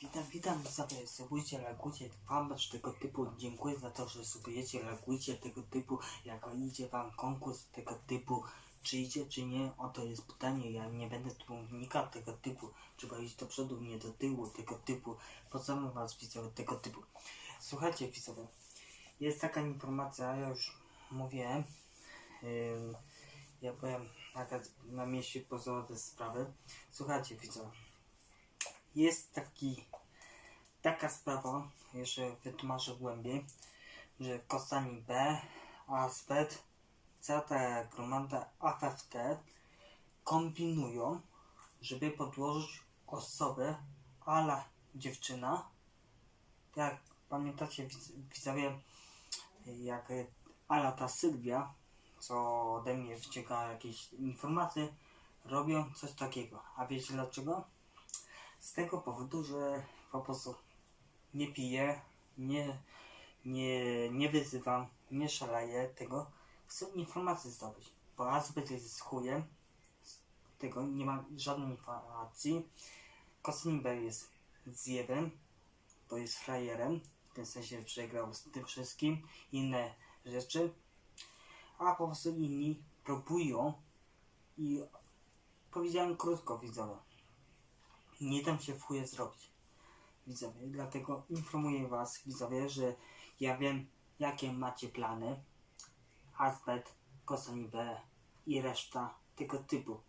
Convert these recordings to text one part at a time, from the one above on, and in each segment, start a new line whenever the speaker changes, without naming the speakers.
Witam, witam, subujcie, lajkujcie, fanpage tego typu, dziękuję za to, że subujecie, lajkujcie tego typu, jak idzie wam konkurs tego typu, czy idzie, czy nie, oto jest pytanie, ja nie będę tu wnikał tego typu, trzeba iść do przodu, nie do tyłu tego typu, pozdrawiam was widzowie tego typu. Słuchajcie widzowie, jest taka informacja, ja już mówiłem, yy, ja byłem na mieście pozoru te sprawy, słuchajcie widzowie, jest taki, taka sprawa, jeszcze wytłumaczę głębiej, że Kostani B, ASPET, CT Gromada, AFFT kombinują, żeby podłożyć osobę ala dziewczyna. Jak pamiętacie widz- widzowie, jak ala ta Sylwia, co ode mnie wycieka jakieś informacje, robią coś takiego. A wiecie dlaczego? Z tego powodu, że po prostu nie piję, nie, nie, nie wyzywam, nie szaleję tego. Chcę informacje zdobyć, bo azbest jest chujem, z tego nie ma żadnej informacji. Kosmimber jest zjebem, bo jest frajerem, w tym sensie przegrał z tym wszystkim, inne rzeczy. A po prostu inni próbują i powiedziałem krótko widzowie nie dam się w chuje zrobić. Widzowie, dlatego informuję Was, widzowie, że ja wiem, jakie macie plany. Azbet, Kosoni B i reszta tego typu.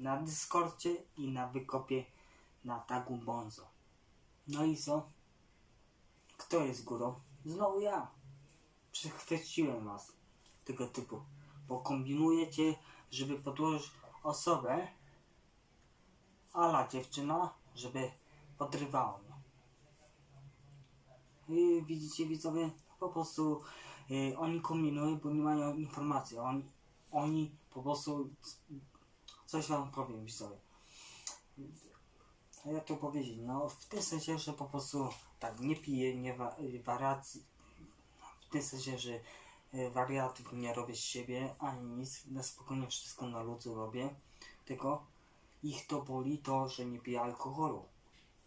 Na Discordzie i na wykopie na tagu Bonzo. No i co? Kto jest górą? Znowu ja. Przechwyciłem Was tego typu. Bo kombinujecie, żeby podłożyć osobę, ala dziewczyna, żeby podrywała I widzicie widzowie, po prostu y, oni kombinują, bo nie mają informacji. Oni, oni po prostu coś wam powiem widzowie. A Ja to powiedzieć, no w tym sensie, że po prostu tak nie piję, nie wa- y, wariacji, w tym sensie, że y, wariatów nie robię z siebie, ani nic, na spokojnie wszystko na luzu robię, tylko ich to boli to, że nie pije alkoholu.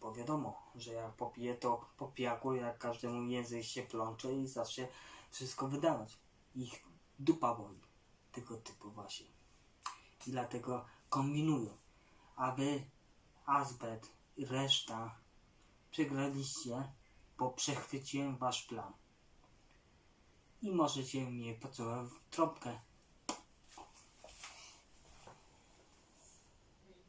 Bo wiadomo, że jak popije to po pijaku, jak każdemu język się plącze i zacznie wszystko wydawać. Ich dupa boli. Tego typu właśnie. I dlatego kombinują. A wy, Azbet i reszta przegraliście, bo przechwyciłem wasz plan. I możecie mnie pocałować w trąbkę.